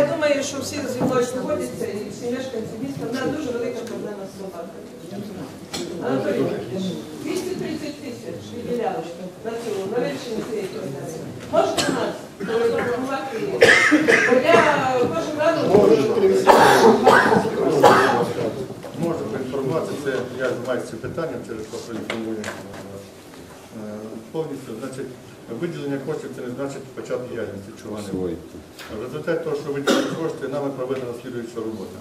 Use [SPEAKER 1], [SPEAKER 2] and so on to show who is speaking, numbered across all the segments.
[SPEAKER 1] Я думаю, що всі зі мною погодяться і всі мешканці міста, в нас дуже велика проблема з собаками. Анатолій 230 тисяч виділяли на цю, на вирішення цієї проблеми. Можете нас проінформувати? Бо я кожен раз...
[SPEAKER 2] Можу поінформувати, це я займаюся цим питанням, через е, повністю. Значить, виділення коштів це не значить початок діяльності, буде. В результаті того, що виділені кошти, нами проведена слідуюча робота.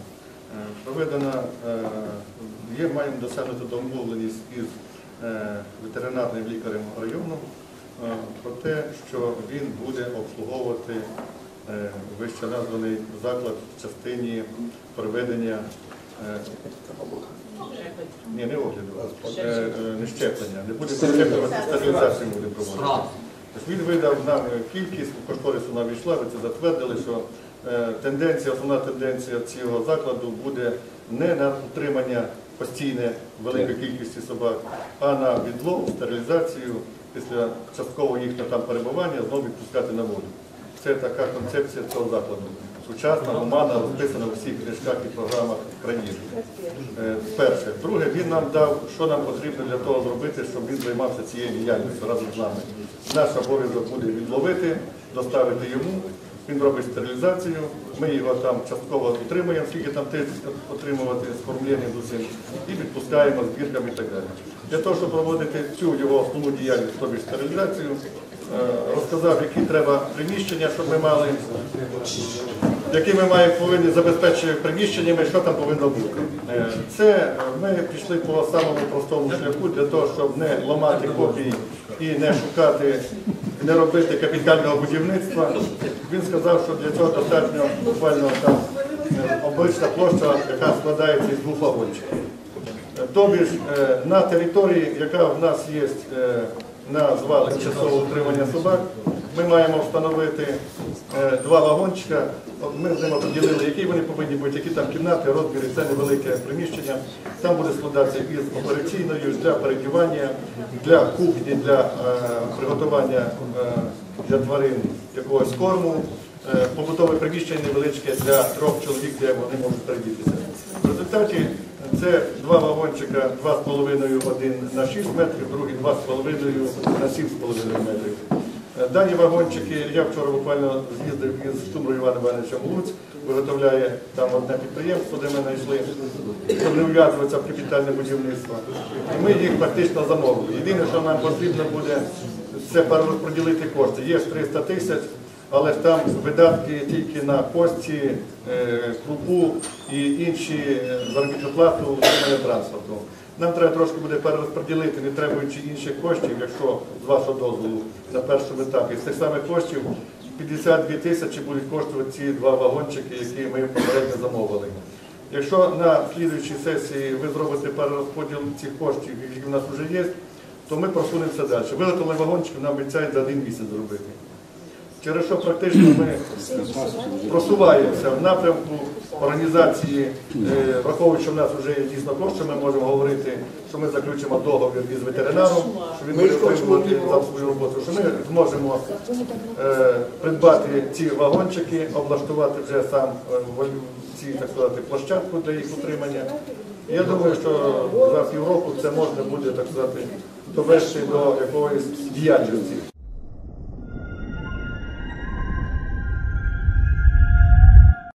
[SPEAKER 2] Е, Проведена, е, є, маємо досягнути домовленість із е, ветеринарним лікарем району про те, що він буде обслуговувати вище названий заклад в частині проведення ні, не огляду, е, е, не щеплення, не буде щеплювати, стерилізацію буде проводити. Тобто Він видав нам кількість, у кошторису нам війшла, ви це затвердили, що е, тенденція, основна тенденція цього закладу буде не на утримання постійне великої кількості собак, а на відлов, стерилізацію після часткового їхнього там перебування знову відпускати на воду. Це така концепція цього закладу. Сучасна, гуманна, розписана у всіх книжках і програмах країни. Е, Перше. Друге, він нам дав, що нам потрібно для того зробити, щоб він займався цією діяльністю разом з нами. Наш обов'язок буде відловити, доставити йому. Він робить стерилізацію, ми його там частково утримуємо, скільки там тисяч отримувати з кормленням з усім, і відпускаємо збірками і так далі. Для того, щоб проводити цю його основну діяльність, тобто стерилізацію, розказав, які треба приміщення, щоб ми мали, які ми маємо повинні забезпечити приміщеннями, що там повинно бути. Е, Це е, ми пішли по самому простому шляху для того, щоб не ламати копії і не шукати, не робити капітального будівництва. Він сказав, що для цього достатньо буквально там е, обична площа, яка складається із двох ж е, на території, яка в нас є е, на звалах часового утримання собак, ми маємо встановити е, два вагончика. Ми з ними поділили, які вони повинні бути, які там кімнати, розміри, це невелике приміщення. Там буде складатися із операційною для передівання, для кухні, для е, приготування е, для тварин якогось корму, побутове приміщення невеличке для трьох чоловік, де вони можуть передітися. В результаті це два вагончика 2,5 один на 6 метрів, другий 2,5 на 7,5 метрів. Е, Дані вагончики, я вчора буквально з'їздив із Штумрою Іваном Івановичем в Луцьк, виготовляє там одне підприємство, де ми знайшли, щоб не вв'язуватися в капітальне будівництво. І ми їх практично замовили. Єдине, що нам потрібно буде, це перерозподілити кошти. Є ж 300 тисяч, але там видатки тільки на пості, е, крупу і інші е, заробітну плату утримання транспорту. Нам треба трошки буде перерозподілити, не требуючи інших коштів, якщо з вашого дозволу на першому етапі. З цих самих коштів 52 тисячі будуть коштувати ці два вагончики, які ми попередньо замовили. Якщо на слідуючій сесії ви зробите перерозподіл цих коштів, які в нас вже є, то ми просунемося далі. Виготовлені вагончики нам обіцяють за один місяць зробити. Через що практично ми просуваємося в напрямку організації, е, враховуючи, що в нас вже є дійсно кошти, ми можемо говорити, що ми заключимо договір із ветеринаром, що він буде отримувати за свою роботу, що ми зможемо е, придбати ці вагончики, облаштувати вже сам е, ці, так сказати, площадку для їх утримання. Я думаю, що за півроку це можна буде, так сказати, довести до якоїсь діяльності.